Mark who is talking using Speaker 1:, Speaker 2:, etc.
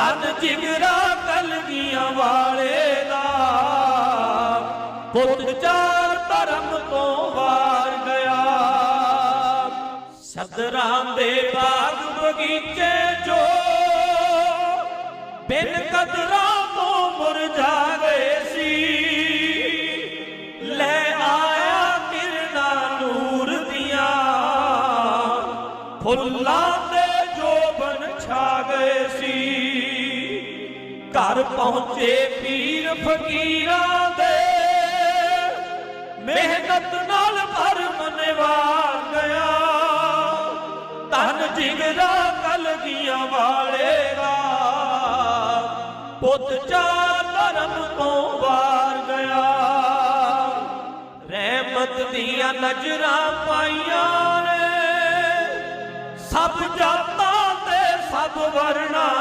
Speaker 1: ਤਨ ਜਿਗਰਾ ਕਲਗੀਆਂ ਵਾਲੇ ਦਾ। ਪੁੱਤ ਚਾਰ ਧਰਮ ਤੋਂ ਵਾਰ ਗਿਆ। ਸਦਰਾਂ ਦੇ ਬਾਗ ਬਗੀਚੇ ਜੋ ਬਿਨ ਕਦਰਾਂ ਤੋਂ ਮੁਰਝਾ ਗਏ ਸੀ। ਲੈ ਆਇਆ ਕਿਰਨਾ ਨੂਰ ਦੀਆਂ। ਫੁੱਲਾਂ ਘਰ ਪਹੁੰਚੇ ਪੀਰ ਫਕੀਰਾਂ ਦੇ। ਮਿਹਨਤ ਨਾਲ ਭਰਮ ਨਿਵਾਰ ਗਿਆ। ਧਨ ਜਿਗਰਾ ਕਲਗੀਆਂ ਵਾਲੇਗਾ। ਪੁੱਤ ਚਾ ਧਰਮ ਤੋਂ ਵਾਰ ਗਿਆ। ਰਹਿਮਤ ਦੀਆਂ ਨਜ਼ਰਾਂ ਪਾਈਆਂ ਨੇ। ਸਭ ਜਾਤਾਂ ਤੇ ਸਭ ਵਰਨਾਂ